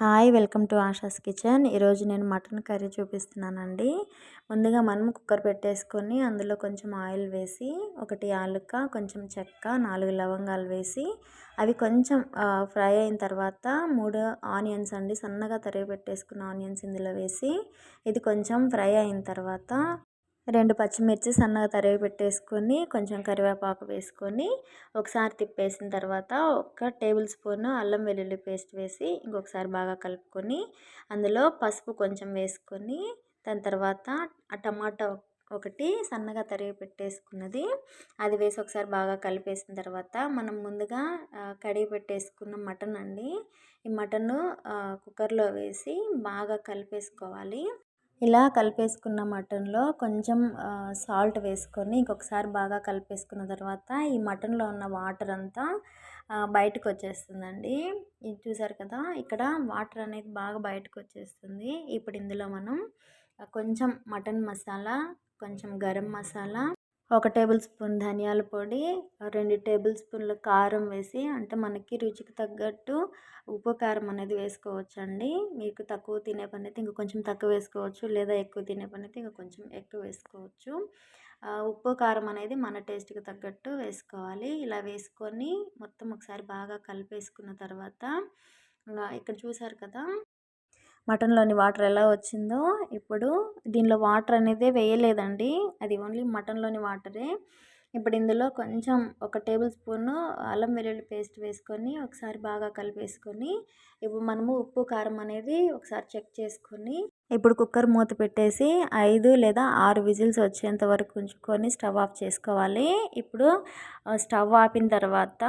Hi welcome to Asha's kitchen. ఈరోజు నేను mutton curry చూపిస్తున్నానండి. ముందుగా మనం కుక్కర్ పెట్టేసుకొని అందులో కొంచెం ఆయిల్ వేసి ఒకటి యాలుక్క కొంచెం చెక్క నాలుగు లవంగాలు వేసి అవి కొంచెం ఫ్రై అయిన తర్వాత మూడు ఆనియన్స్ అండి సన్నగా తరిగి పెట్టేసుకున్న ఆనియన్స్ ఇందులో వేసి ఇది కొంచెం ఫ్రై అయిన తర్వాత రెండు పచ్చిమిర్చి సన్నగా తరిగి పెట్టేసుకొని కొంచెం కరివేపాకు వేసుకొని ఒకసారి తిప్పేసిన తర్వాత ఒక టేబుల్ స్పూన్ అల్లం వెల్లుల్లి పేస్ట్ వేసి ఇంకొకసారి బాగా కలుపుకొని అందులో పసుపు కొంచెం వేసుకొని దాని తర్వాత ఆ టమాటా ఒకటి సన్నగా తరిగి పెట్టేసుకున్నది అది వేసి ఒకసారి బాగా కలిపేసిన తర్వాత మనం ముందుగా కడిగి పెట్టేసుకున్న మటన్ అండి. ఈ మటన్ కుక్కర్లో వేసి బాగా కలిపేసుకోవాలి. ఇలా కలిపేసుకున్న మటన్లో కొంచెం సాల్ట్ వేసుకొని ఇంకొకసారి బాగా కలిపేసుకున్న తర్వాత ఈ మటన్లో ఉన్న వాటర్ అంతా బయటకు వచ్చేస్తుందండి ఇది చూసారు కదా ఇక్కడ వాటర్ అనేది బాగా బయటకు వచ్చేస్తుంది ఇప్పుడు ఇందులో మనం కొంచెం మటన్ మసాలా కొంచెం గరం మసాలా ఒక టేబుల్ స్పూన్ ధనియాల పొడి రెండు టేబుల్ స్పూన్ల కారం వేసి అంటే మనకి రుచికి తగ్గట్టు ఉప్పు కారం అనేది వేసుకోవచ్చు అండి మీకు తక్కువ తినే పని అయితే ఇంకా కొంచెం తక్కువ వేసుకోవచ్చు లేదా ఎక్కువ తినే పని అయితే ఇంకా కొంచెం ఎక్కువ వేసుకోవచ్చు. ఉప్పు కారం అనేది మన టేస్ట్కి తగ్గట్టు వేసుకోవాలి. ఇలా వేసుకొని మొత్తం ఒకసారి బాగా కలిపేసుకున్న తర్వాత ఇక్కడ చూసారు కదా? మటన్లోని వాటర్ ఎలా వచ్చిందో ఇప్పుడు దీనిలో వాటర్ అనేది వేయలేదండి. అది ఓన్లీ మటన్లోని వాటరే. ఇప్పుడు ఇందులో కొంచెం ఒక టేబుల్ స్పూన్ అల్లం వెల్లుల్లి పేస్ట్ వేసుకొని ఒకసారి బాగా కలిపేసుకొని ఇప్పుడు మనము ఉప్పు కారం అనేది ఒకసారి చెక్ చేసుకొని ఇప్పుడు కుక్కర్ మూత పెట్టేసి ఐదు లేదా ఆరు విజిల్స్ వచ్చేంత వరకు ఉంచుకొని స్టవ్ ఆఫ్ చేసుకోవాలి. ఇప్పుడు స్టవ్ ఆపిన తర్వాత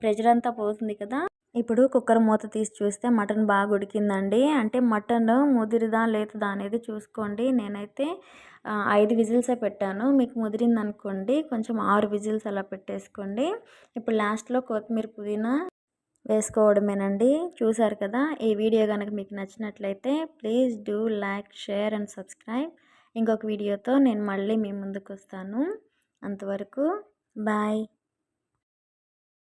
ప్రెషర్ అంతా పోతుంది కదా. ఇప్పుడు కుక్కర్ మూత తీసి చూస్తే మటన్ బాగా ఉడికిందండి. అంటే మటన్ ముదిరిదా లేదా అనేది చూసుకోండి. నేనైతే ఐదు విజిల్సే పెట్టాను. మీకు ముదిరింది అనుకోండి కొంచెం ఆరు విజిల్స్ అలా పెట్టేసుకోండి. ఇప్పుడు లాస్ట్లో కొత్తిమీర పుదీనా వేసుకోవడమేనండి. చూసారు కదా ఈ వీడియో కనుక మీకు నచ్చినట్లయితే please do like share and subscribe. ఇంకొక వీడియోతో నేను మళ్ళీ మీ ముందుకు వస్తాను అంతవరకు బాయ్.